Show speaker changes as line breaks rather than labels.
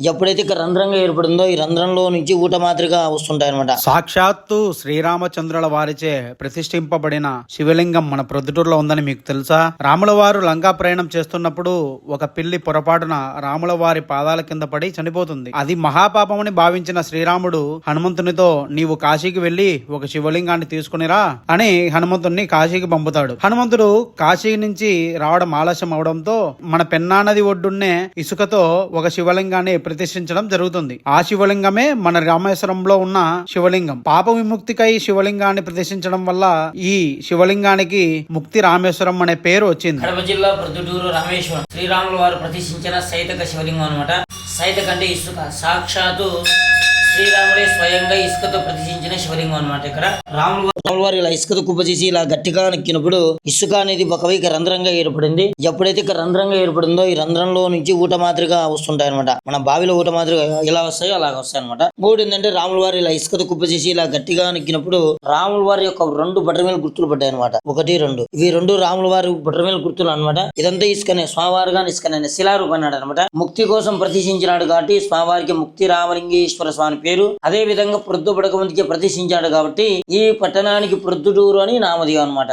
ఎప్పుడైతే ఇక రంధ్రంగా ఏర్పడిందో ఈ రంధ్రంలో నుంచి ఊట మాదిరిగా వస్తుంటాయి అనమాట
సాక్షాత్తు శ్రీరామచంద్రుల వారిచే ప్రతిష్ఠింపబడిన శివలింగం మన ప్రొద్దుటూరులో ఉందని మీకు తెలుసా? రాముల వారు లంకా ప్రయాణం చేస్తున్నప్పుడు ఒక పిల్లి పొరపాటున రాముల వారి పాదాల కింద పడి చనిపోతుంది. అది మహాపాపమని భావించిన శ్రీరాముడు హనుమంతునితో నీవు కాశీకి వెళ్ళి ఒక శివలింగాన్ని తీసుకునిరా అని హనుమంతుణ్ణి కాశీకి పంపుతాడు. హనుమంతుడు కాశీ నుంచి రావడం ఆలస్యం అవడంతో మన పెన్నా నది ఒడ్డున్నే ఇసుకతో ఒక శివలింగాన్ని ప్రతిష్ఠించడం జరుగుతుంది. ఆ శివలింగమే మన రామేశ్వరంలో ఉన్న శివలింగం. పాప విముక్తికై శివలింగాన్ని ప్రతిష్ఠించడం వల్ల ఈ శివలింగానికి ముక్తి రామేశ్వరం అనే పేరు వచ్చింది.
కడప జిల్లా ప్రొద్దుటూరు రామేశ్వరం. శ్రీరాముల వారు ప్రతిష్ఠించిన సైతక శివలింగం అనమాట సైతక అంటే ఇసుక. సాక్షాత్తు శ్రీరాముడే స్వయంగా ఇసుకతో ప్రతిష్ఠించిన శివలింగం అనమాట ఇక్కడ. రాముల రాముల వారు ఇలా ఇసుకతో కుప్ప చేసి ఇలా గట్టిగా నక్కినప్పుడు ఇసుక అనేది ఒకవైపు రంధ్రంగా ఏర్పడింది. ఎప్పుడైతే ఇక్కడ రంధ్రంగా ఏర్పడిందో ఈ రంధ్రంలో నుంచి ఊట మాదిరిగా వస్తుంటాయి అనమాట మన బావిలో ఊట మాదిరిగా ఎలా వస్తాయో అలాగ వస్తాయి అనమాట మూడు ఏంటంటే రాముల వారు ఇలా ఇసుకతో కుప్ప చేసి ఇలా గట్టిగా నక్కినప్పుడు రాముల వారి యొక్క రెండు బట్టరమేల గుర్తులు పడ్డాయి అనమాట ఒకటి రెండు. ఇవి రెండు రాముల వారి బట్టరమేల గుర్తులు అనమాట ఇదంతా ఇసుకనే స్వామివారుగా ఇసుకనే శిలారూపన్నాడు అనమాట ముక్తి కోసం ప్రతిష్ఠించినాడు కాబట్టి స్వామివారికి ముక్తి రామలింగేశ్వర స్వామి పేరు. అదే విధంగా ప్రొద్దు పడక ముందుకే ప్రతిష్ఠించాడు కాబట్టి ఈ పట్టణ పట్టణానికి ప్రొద్దుటూరు అని నామధేయం అనమాట